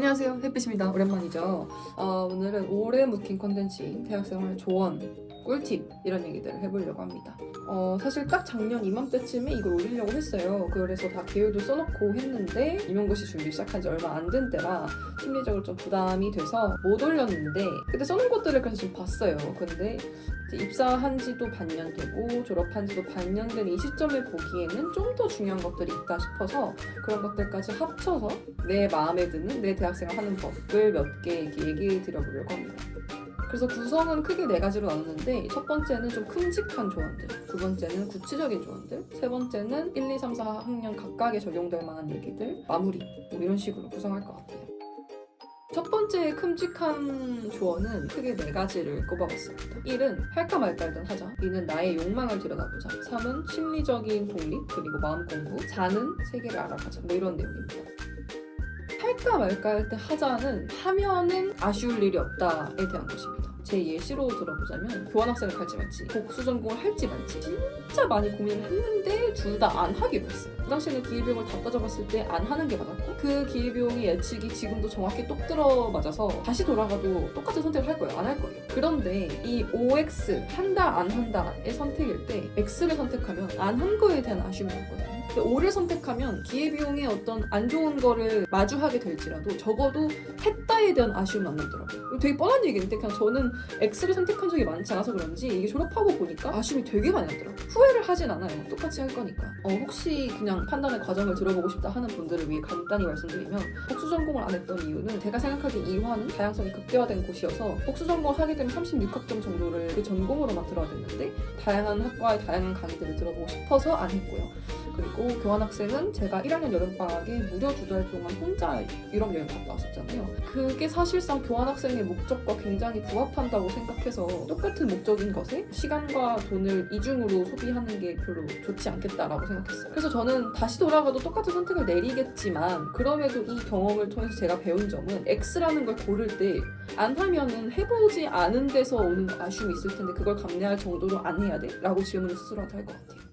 안녕하세요. 햇빛입니다. 오랜만이죠. 어, 오늘은 오래 묵힌 컨텐츠인 대학생활 조언 꿀팁 이런 얘기들을 해보려고 합니다. 어, 사실 딱 작년 이맘때쯤에 이걸 올리려고 했어요. 그래서 다 계획도 써놓고 했는데 임용고시 준비 시작한 지 얼마 안 된 때라 심리적으로 좀 부담이 돼서 못 올렸는데 그때 써놓은 것들을 그래서 좀 봤어요. 근데 입사한 지도 반년 되고 졸업한 지도 반년 된 이 시점에 보기에는 좀 더 중요한 것들이 있다 싶어서 그런 것들까지 합쳐서 내 마음에 드는 내 대학생활 하는 법을 몇 개 얘기해 드려보려고 합니다. 그래서 구성은 크게 네 가지로 나누는데 첫 번째는 좀 큼직한 조언들, 두 번째는 구체적인 조언들, 세 번째는 1, 2, 3, 4학년 각각에 적용될 만한 얘기들, 마무리 뭐 이런 식으로 구성할 것 같아요. 첫 번째 큼직한 조언은 크게 네 가지를 꼽아봤습니다. 1은 할까 말까를 하자. 2는 나의 욕망을 들여다보자. 3은 심리적인 독립 그리고 마음 공부. 4는 세계를 알아가자. 뭐 이런 내용입니다. 할까 말까 할 때 하자는 하면은 아쉬울 일이 없다에 대한 것입니다. 제 예시로 들어보자면 교환학생을 갈지 말지 복수 전공을 할지 말지 진짜 많이 고민을 했는데 둘 다 안 하기로 했어요. 그 당시에는 기회비용을 다 따져봤을 때 안 하는 게 맞았고 그 기회비용의 예측이 지금도 정확히 똑 들어 맞아서 다시 돌아가도 똑같은 선택을 할 거예요. 안 할 거예요. 그런데 이 OX 한다 안 한다의 선택일 때 X를 선택하면 안 한 거에 대한 아쉬움이 없거든요. O를 선택하면 기회비용의 어떤 안 좋은 거를 마주하게 될지라도 적어도 했다에 대한 아쉬움은 안 남더라고요. 되게 뻔한 얘기인데 그냥 저는 X를 선택한 적이 많지 않아서 그런지 이게 졸업하고 보니까 아쉬움이 되게 많이 남더라고요. 후회를 하진 않아요. 똑같이 할 거니까. 어, 혹시 그냥 판단의 과정을 들어보고 싶다 하는 분들을 위해 간단히 말씀드리면 복수 전공을 안 했던 이유는 제가 생각하기에 이화는 다양성이 극대화된 곳이어서 복수 전공을 하게 되면 36학점 정도를 그 전공으로만 들어야 되는데 다양한 학과의 다양한 강의들을 들어보고 싶어서 안 했고요. 그리고 교환학생은 제가 1학년 여름방학에 무려 두 달 동안 혼자 유럽 여행 갔다 왔었잖아요. 그게 사실상 교환학생의 목적과 굉장히 부합한다고 생각해서 똑같은 목적인 것에 시간과 돈을 이중으로 소비하는 게 별로 좋지 않겠다라고 생각했어요. 그래서 저는 다시 돌아가도 똑같은 선택을 내리겠지만 그럼에도 이 경험을 통해서 제가 배운 점은 X라는 걸 고를 때 안 하면은 해보지 않은 데서 오는 아쉬움이 있을 텐데 그걸 감내할 정도로 안 해야 돼? 라고 질문을 스스로한테 할 것 같아요.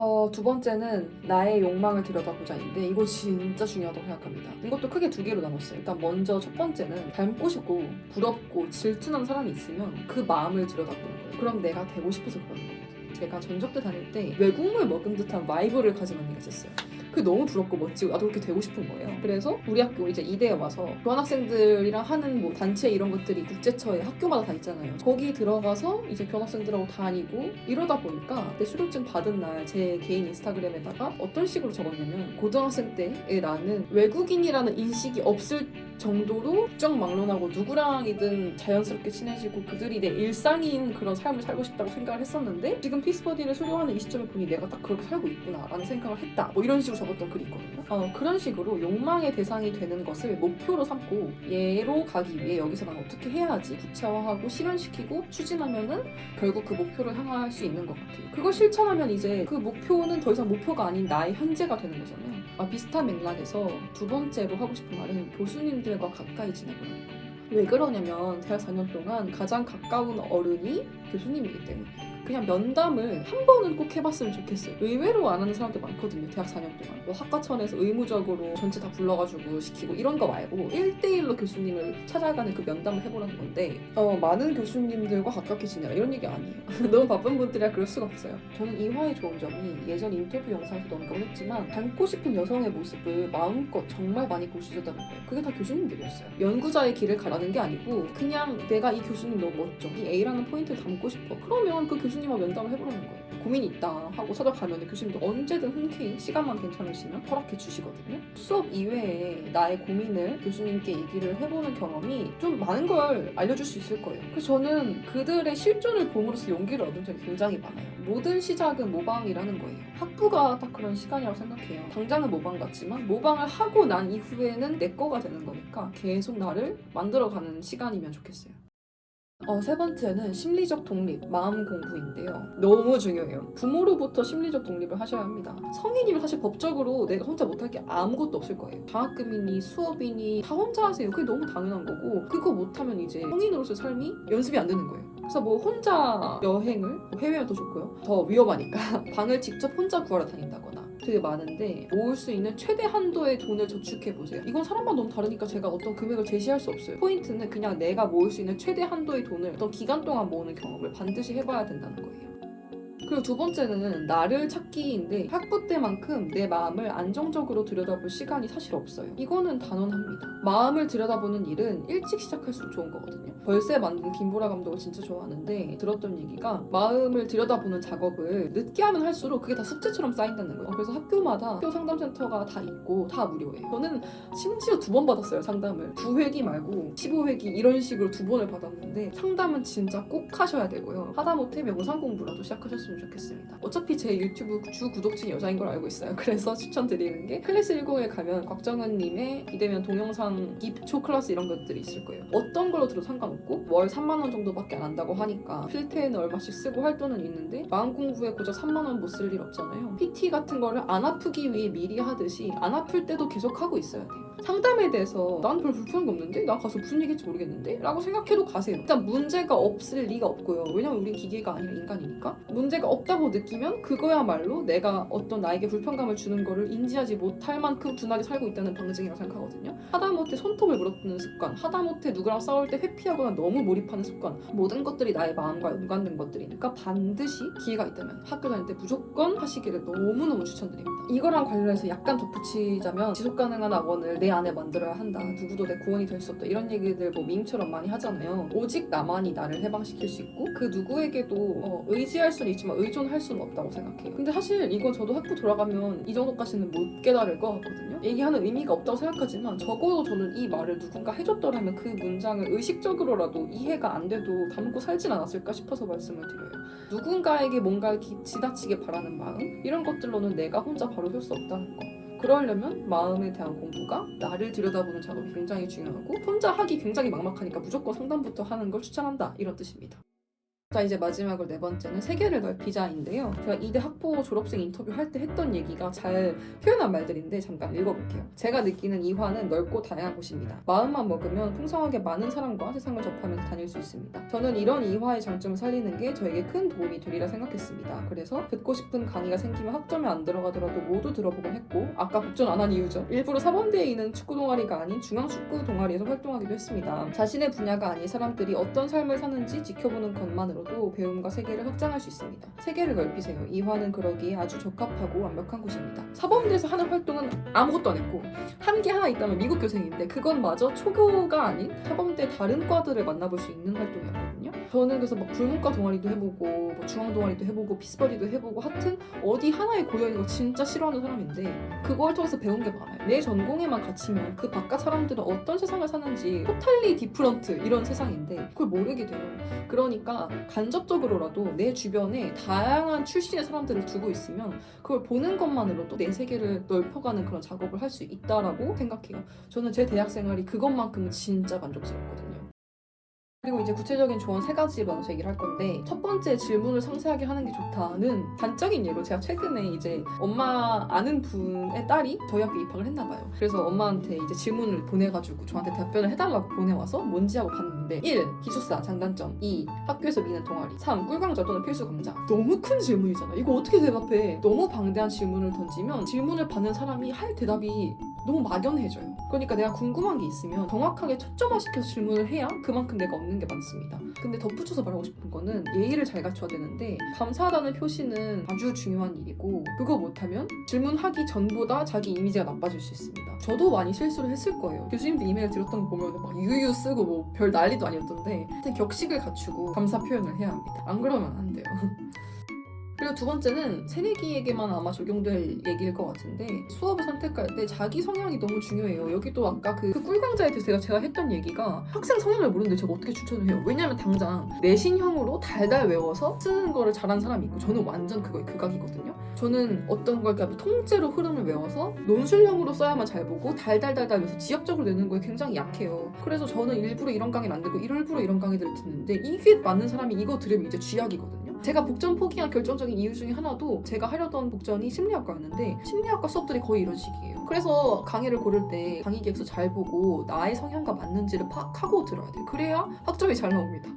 어, 두 번째는 나의 욕망을 들여다보자인데 이거 진짜 중요하다고 생각합니다. 이것도 크게 두 개로 나눴어요. 일단 먼저 첫 번째는 닮고 싶고 부럽고 질투난 사람이 있으면 그 마음을 들여다보는 거예요. 그럼 내가 되고 싶어서 그러는 거거든요. 제가 전적대 다닐 때 외국물 먹은 듯한 바이브를 가진 언니가 있었어요. 그게 너무 부럽고 멋지고 나도 그렇게 되고 싶은 거예요. 그래서 우리 학교 이제 이대에 와서 교환학생들이랑 하는 뭐 단체 이런 것들이 국제처에 학교마다 다 있잖아요. 거기 들어가서 이제 교환학생들하고 다니고 이러다 보니까 내 수료증 받은 날 제 개인 인스타그램에다가 어떤 식으로 적었냐면 고등학생 때의 나는 외국인이라는 인식이 없을 정도로 국정 막론하고 누구랑이든 자연스럽게 친해지고 그들이 내 일상인 그런 삶을 살고 싶다고 생각을 했었는데 지금 피스버디를 수료하는 이 시점에 보니 내가 딱 그렇게 살고 있구나라는 생각을 했다. 뭐 이런 식으로 적었던 글이 있거든요. 어, 그런 식으로 욕망의 대상이 되는 것을 목표로 삼고 얘로 가기 위해 여기서 난 어떻게 해야지 구체화하고 실현시키고 추진하면은 결국 그 목표를 향할 수 있는 것 같아요. 그걸 실천하면 이제 그 목표는 더 이상 목표가 아닌 나의 현재가 되는 거잖아요 아, 비슷한 맥락에서 두 번째로 하고 싶은 말은 교수님들과 가까이 지내보는 거예요. 왜 그러냐면 대학 4년 동안 가장 가까운 어른이 교수님이기 때문에 그냥 면담을 한 번은 꼭 해봤으면 좋겠어요. 의외로 안 하는 사람들 많거든요. 대학 4년 동안. 뭐 학과천에서 의무적으로 전체 다 불러가지고 시키고 이런 거 말고 1대1로 교수님을 찾아가는 그 면담을 해보라는 건데 어, 많은 교수님들과 가깝게 지내라 이런 얘기 아니에요. 너무 바쁜 분들이라 그럴 수가 없어요. 저는 이화의 좋은 점이 예전 인터뷰 영상에서도 언급을 했지만 닮고 싶은 여성의 모습을 마음껏 정말 많이 보시셨다는 거예요. 그게 다 교수님들이었어요. 연구자의 길을 가라는 게 아니고 그냥 내가 이 교수님 너무 멋져. 이 A라는 포인트를 담고 싶어. 그러면 그 교수님 과 면담을 해보라는 거예요. 고민이 있다 하고 찾아가면 교수님도 언제든 흔쾌히 시간만 괜찮으시면 허락해 주시거든요. 수업 이외에 나의 고민을 교수님께 얘기를 해보는 경험이 좀 많은 걸 알려줄 수 있을 거예요. 그래서 저는 그들의 실존을 봄으로써 용기를 얻은 적이 굉장히 많아요. 모든 시작은 모방이라는 거예요. 학부가 딱 그런 시간이라고 생각해요. 당장은 모방 같지만 모방을 하고 난 이후에는 내 거가 되는 거니까 계속 나를 만들어가는 시간이면 좋겠어요. 어, 세 번째는 심리적 독립, 마음 공부인데요. 너무 중요해요. 부모로부터 심리적 독립을 하셔야 합니다. 성인이면 사실 법적으로 내가 혼자 못할 게 아무것도 없을 거예요. 장학금이니 수업이니 다 혼자 하세요. 그게 너무 당연한 거고 그거 못하면 이제 성인으로서의 삶이 연습이 안 되는 거예요. 그래서 뭐 혼자 여행을 뭐 해외면 더 좋고요. 더 위험하니까 방을 직접 혼자 구하러 다닌다거나 되게 많은데 모을 수 있는 최대 한도의 돈을 저축해 보세요. 이건 사람마다 너무 다르니까 제가 어떤 금액을 제시할 수 없어요. 포인트는 그냥 내가 모을 수 있는 최대 한도의 돈을 어떤 기간 동안 모으는 경험을 반드시 해봐야 된다는 거예요. 그리고 두 번째는 나를 찾기인데 학부 때만큼 내 마음을 안정적으로 들여다볼 시간이 사실 없어요. 이거는 단언합니다. 마음을 들여다보는 일은 일찍 시작할수록 좋은 거거든요. 벌새 만든 김보라 감독을 진짜 좋아하는데 들었던 얘기가 마음을 들여다보는 작업을 늦게 하면 할수록 그게 다 숙제처럼 쌓인다는 거예요. 그래서 학교마다 학교 상담센터가 다 있고 다 무료예요. 저는 심지어 두 번 받았어요 상담을 9회기 말고 15회기 이런 식으로 두 번을 받았는데 상담은 진짜 꼭 하셔야 되고요. 하다못해 명상 공부라도 시작하셨으면 좋겠습니다. 어차피 제 유튜브 주 구독층이 여자인 걸 알고 있어요. 그래서 추천드리는 게 클래스 10에 가면 곽정은님의 비대면 동영상 기초 클래스 이런 것들이 있을 거예요. 어떤 걸로 들어도 상관없고 월 3만 원 정도밖에 안 한다고 하니까 필테에는 얼마씩 쓰고 할 돈은 있는데 마음 공부에 고작 3만 원 못 쓸 일 없잖아요. PT 같은 거를 안 아프기 위해 미리 하듯이 안 아플 때도 계속 하고 있어야 돼요. 상담에 대해서 난별 불편한 게 없는데? 나 가서 무슨 얘기 할지 모르겠는데? 라고 생각해도 가세요. 일단 문제가 없을 리가 없고요. 왜냐면 우린 기계가 아니라 인간이니까. 문제가 없다고 느끼면 그거야말로 내가 어떤 나에게 불편감을 주는 거를 인지하지 못할 만큼 둔하게 살고 있다는 방증이라고 생각하거든요. 하다못해 손톱을 물어뜯는 습관 하다못해 누구랑 싸울 때 회피하거나 너무 몰입하는 습관 모든 것들이 나의 마음과 연관된 것들이니까 반드시 기회가 있다면 학교 다닐 때 무조건 하시기를 너무너무 추천드립니다. 이거랑 관련해서 약간 덧붙이자면 지속 가능한 학원을 내 안에 만들어야 한다. 누구도 내 구원이 될 수 없다. 이런 얘기들 뭐 밈처럼 많이 하잖아요. 오직 나만이 나를 해방시킬 수 있고 그 누구에게도 어, 의지할 수는 있지만 의존할 수는 없다고 생각해요. 근데 사실 이건 저도 학교 돌아가면 이 정도까지는 못 깨달을 것 같거든요. 얘기하는 의미가 없다고 생각하지만 적어도 저는 이 말을 누군가 해줬더라면 그 문장을 의식적으로라도 이해가 안 돼도 담고 살진 않았을까 싶어서 말씀을 드려요. 누군가에게 뭔가 기- 지나치게 바라는 마음 이런 것들로는 내가 혼자 바로 설 수 없다는 거. 그러려면 마음에 대한 공부가 나를 들여다보는 작업이 굉장히 중요하고 혼자 하기 굉장히 막막하니까 무조건 상담부터 하는 걸 추천한다 이런 뜻입니다. 자 이제 마지막으로 네 번째는 세계를 넓히자인데요. 제가 이대 학부 졸업생 인터뷰 할 때 했던 얘기가 잘 표현한 말들인데 잠깐 읽어볼게요. 제가 느끼는 이화는 넓고 다양한 곳입니다. 마음만 먹으면 풍성하게 많은 사람과 세상을 접하면서 다닐 수 있습니다. 저는 이런 이화의 장점을 살리는 게 저에게 큰 도움이 되리라 생각했습니다. 그래서 듣고 싶은 강의가 생기면 학점에 안 들어가더라도 모두 들어보곤 했고 아까 복전 안 한 이유죠. 일부러 사범대에 있는 축구 동아리가 아닌 중앙 축구 동아리에서 활동하기도 했습니다. 자신의 분야가 아닌 사람들이 어떤 삶을 사는지 지켜보는 것만으로 도 배움과 세계를 확장할 수 있습니다. 세계를 넓히세요. 이화는 그러기에 아주 적합하고 완벽한 곳입니다. 사범대에서 하는 활동은 아무것도 안 했고 한 게 하나 있다면 미국 교생인데 그건 마저 초교가 아닌 사범대 다른 과들을 만나볼 수 있는 활동이었거든요. 저는 그래서 막 불문과 동아리도 해보고 뭐 중앙 동아리도 해보고 피스버디도 해보고 하여튼 어디 하나에 고여 있는 거 진짜 싫어하는 사람인데 그걸 통해서 배운 게 많아요. 내 전공에만 갇히면 그 바깥 사람들은 어떤 세상을 사는지 토탈리 디프런트 이런 세상인데 그걸 모르게 돼요. 그러니까 간접적으로라도 내 주변에 다양한 출신의 사람들을 두고 있으면 그걸 보는 것만으로도 내 세계를 넓혀가는 그런 작업을 할 수 있다라고 생각해요. 저는 제 대학 생활이 그것만큼은 진짜 만족스럽거든요. 그리고 이제 구체적인 조언 세 가지로 나눠서 얘기를 할 건데 첫 번째 질문을 상세하게 하는 게 좋다는 단적인 예로 제가 최근에 이제 엄마 아는 분의 딸이 저희 학교 입학을 했나 봐요. 그래서 엄마한테 이제 질문을 보내가지고 저한테 답변을 해달라고 보내와서 뭔지 하고 봤는데 1. 기숙사 장단점 2. 학교에서 미는 동아리 3. 꿀강좌 또는 필수 강좌 너무 큰 질문이잖아. 이거 어떻게 대답해? 너무 방대한 질문을 던지면 질문을 받는 사람이 할 대답이 너무 막연해져요. 그러니까 내가 궁금한 게 있으면 정확하게 초점화시켜서 질문을 해야 그만큼 내가 얻는 게 많습니다. 근데 덧붙여서 말하고 싶은 거는 예의를 잘 갖춰야 되는데 감사하다는 표시는 아주 중요한 일이고 그거 못하면 질문하기 전보다 자기 이미지가 나빠질 수 있습니다. 저도 많이 실수를 했을 거예요. 교수님들 이메일 들었던 거 보면 막 유유 쓰고 뭐 별 난리도 아니었던데 격식을 갖추고 감사 표현을 해야 합니다. 안 그러면 안 돼요. 그리고 두 번째는 새내기에게만 아마 적용될 얘기일 것 같은데 수업을 선택할 때 자기 성향이 너무 중요해요. 여기도 아까 그, 그 꿀강좌에 대해서 제가, 제가 했던 얘기가 학생 성향을 모르는데 제가 어떻게 추천을 해요? 왜냐면 당장 내신형으로 달달 외워서 쓰는 거를 잘하는 사람이 있고 저는 완전 그거의 극악이거든요. 저는 어떤 걸 그러니까 통째로 흐름을 외워서 논술형으로 써야만 잘 보고 달달달달 외워서 지역적으로 내는 거에 굉장히 약해요. 그래서 저는 일부러 이런 강의를 안 듣고 일부러 이런 강의들을 듣는데 이게 맞는 사람이 이거 들으면 이제 쥐약이거든요. 제가 복전 포기한 결정적인 이유 중에 하나도 제가 하려던 복전이 심리학과였는데 심리학과 수업들이 거의 이런 식이에요. 그래서 강의를 고를 때 강의 계획서 잘 보고 나의 성향과 맞는지를 파악하고 들어야 돼요. 그래야 학점이 잘 나옵니다.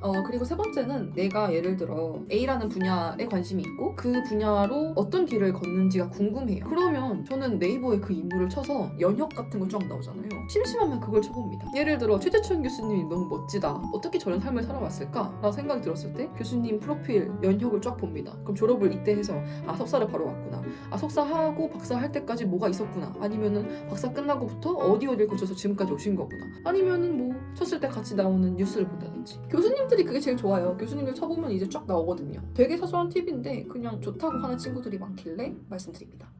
어, 그리고 세 번째는 내가 예를 들어 A라는 분야에 관심이 있고 그 분야로 어떤 길을 걷는지가 궁금해요. 그러면 저는 네이버에 그 인물을 쳐서 연혁 같은 거 쫙 나오잖아요. 심심하면 그걸 쳐봅니다. 예를 들어 최재천 교수님이 너무 멋지다. 어떻게 저런 삶을 살아왔을까? 라고 생각이 들었을 때 교수님 프로필 연혁을 쫙 봅니다. 그럼 졸업을 이때 해서 아 석사를 바로 왔구나. 아 석사하고 박사 할 때까지 뭐가 있었구나. 아니면은 박사 끝나고부터 어디 어디를 거쳐서 지금까지 오신 거구나. 아니면은 뭐 쳤을 때 같이 나오는 뉴스를 본다든지. 교수님 들이 그게 제일 좋아요. 교수님들 쳐보면 이제 쫙 나오거든요. 되게 사소한 팁인데 그냥 좋다고 하는 친구들이 많길래 말씀드립니다.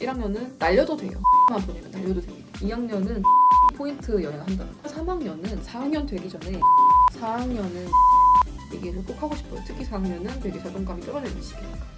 1학년은 날려도 돼요. 만 보내면 날려도 됩니다. 2학년은 포인트 여행한다. 3학년은 4학년 되기 전에 4학년은 얘기를 꼭 하고 싶어요. 특히 4학년은 되게 자존감이 떨어지는 시기니까.